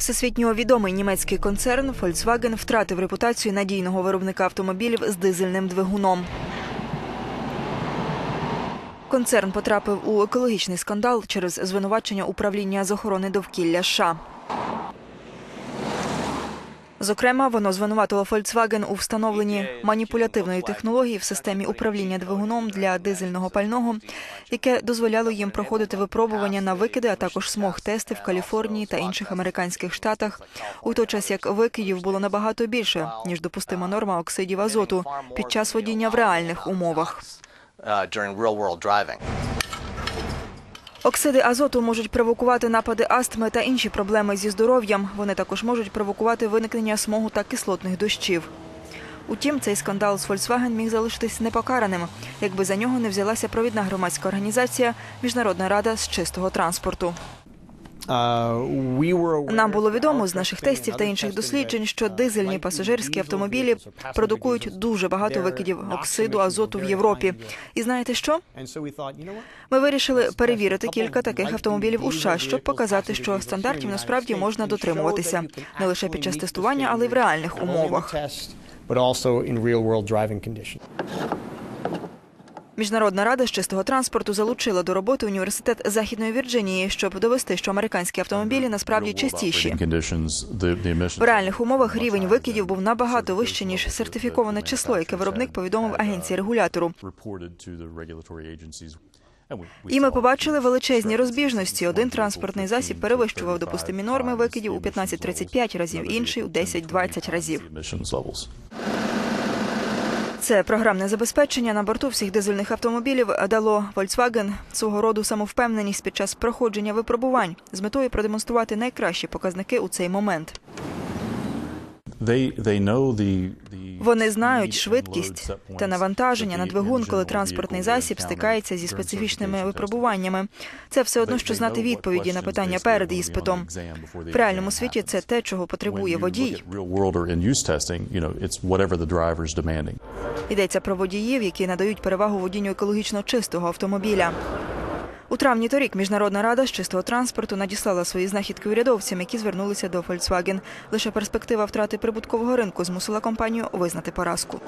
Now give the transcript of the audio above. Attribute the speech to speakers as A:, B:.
A: Всесвітньо відомий німецький концерн Volkswagen втратив репутацію надійного виробника автомобілів з дизельним двигуном. Концерн потрапив у екологічний скандал через звинувачення управління з охорони довкілля США. Зокрема, воно звинуватило Volkswagen у встановленні маніпулятивної технології в системі управління двигуном для дизельного пального, яке дозволяло їм проходити випробування на викиди, а також смог-тести в Каліфорнії та інших американських штатах, у той час як викидів було набагато більше ніж допустима норма оксидів азоту під час водіння в реальних умовах. Оксиди азоту можуть провокувати напади астми та інші проблеми зі здоров'ям. Вони також можуть провокувати виникнення смогу та кислотних дощів. Утім, цей скандал з Volkswagen міг залишитись непокараним, якби за нього не взялася провідна громадська організація Міжнародна рада з чистого транспорту. Нам було відомо з наших тестів та інших досліджень, що дизельні пасажирські автомобілі продукують дуже багато викидів оксиду азоту в Європі. І знаєте що? Ми вирішили перевірити кілька таких автомобілів у США, щоб показати, що стандартів насправді можна дотримуватися не лише під час тестування, але й в реальних умовах. Міжнародна рада з чистого транспорту залучила до роботи університет Західної Вірджинії, щоб довести, що американські автомобілі насправді чистіші. В реальних умовах рівень викидів був набагато вищий, ніж сертифіковане число, яке виробник повідомив агенції регулятору. І ми побачили величезні розбіжності. Один транспортний засіб перевищував допустимі норми викидів у 15-35 разів, інший у 10-20 разів. Це програмне забезпечення на борту всіх дизельних автомобілів дало Volkswagen свого роду самовпевненість під час проходження випробувань з метою продемонструвати найкращі показники у цей момент. Вони знають швидкість та навантаження на двигун, коли транспортний засіб стикається зі специфічними випробуваннями. Це все одно, що знати відповіді на питання перед іспитом. В реальному світі це те, чого потребує водій. Йдеться про водіїв, які надають перевагу водінню екологічно чистого автомобіля. У травні торік Міжнародна рада з чистого транспорту надіслала свої знахідки урядовцям, які звернулися до Volkswagen. Лише перспектива втрати прибуткового ринку змусила компанію визнати поразку.